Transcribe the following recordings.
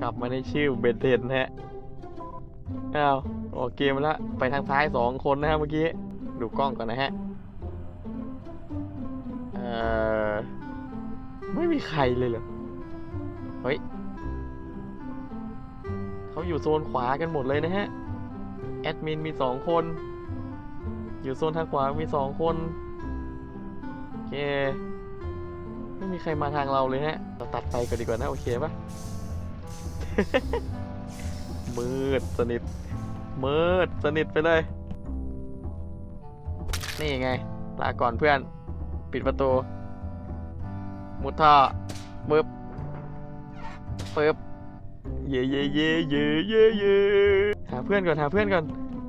กลับมาในชื่อเบนเทนฮะอ้าวโอเคมาละไปทางซ้ายสองคนนะฮะเมื่อกี้ ดูกล้องก่อนนะฮะ เอ่อ ไม่มีใครเลยเหรอ เฮ้ย เขาอยู่โซนขวากันหมดเลยนะฮะ แอดมินมีสองคน อยู่โซนทางขวามีสองคน โอเค ไม่มีใครมาทางเราเลยฮะ เราตัดไปก่อนดีกว่านะ โอเคปะมืดสนิท มืดสนิทไปเลย นี่ไง ลาก่อนเพื่อน ปิดประตู มุดท่อปึ๊บปึ๊บเย่เย่เย่เย่เย่เย่หาเพื่อนก่อนหาเพื่อนก่อน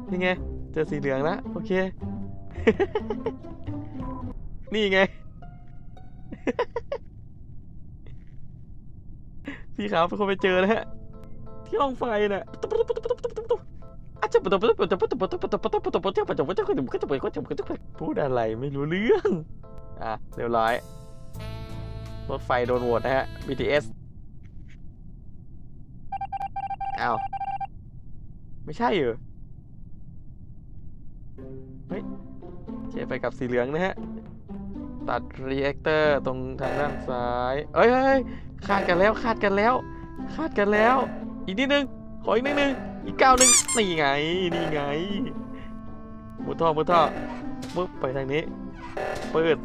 นี่ไง เจอสีเหลืองแล้วโอเค นี่ไง พี่ขาวเป็นคนไปเจอแล้วฮะ ที่ห้องไฟน่ะอาจจะพูดอะไรไม่รู้เรื่อง อะเรียบร้อย รถไฟโดนโหวตนะฮะ BTS อ้าว ไม่ใช่เหรอ เฮ้ยเจไปกับสีเหลืองนะฮะ ตัดรีแอคเตอร์ตรงทางด้านซ้ายเอ้ยเอ้ยเอ้ยคาดกันแล้วคาดกันแล้วคาดกันแล้ว อีกนิดนึง ขออีกนิดนึง อีกก้าวหนึ่งนี่ไง นี่ไงมุดท่อมุดท่อปึ๊บไปทางนี้ เปิด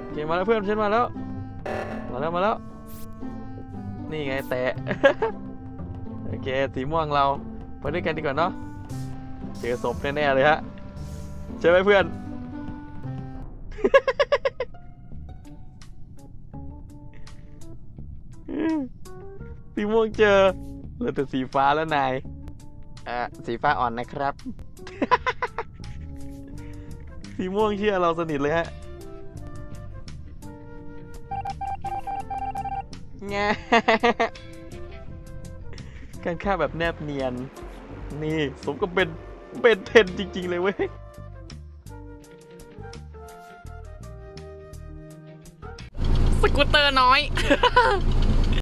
โอเคมาแล้วเพื่อนฉันมาแล้ว มาแล้วมาแล้ว นี่ไงแตะ โอเคสีม่วงเรา ไปด้วยกันดีกว่าเนาะ เจอศพแน่ๆเลยฮะใช่ไหมเพื่อน สีม่วงเจอเหลือแต่สีฟ้าแล้วนายอ่าสีฟ้าอ่อนนะครับ สีม่วงเชื่อเราสนิทเลยฮะง่การฆ่าแบบแนบเนียน นี่ สมกับเป็นเป็นเทนจริง ๆ เลยเว้ย กูตเตอร์น้อย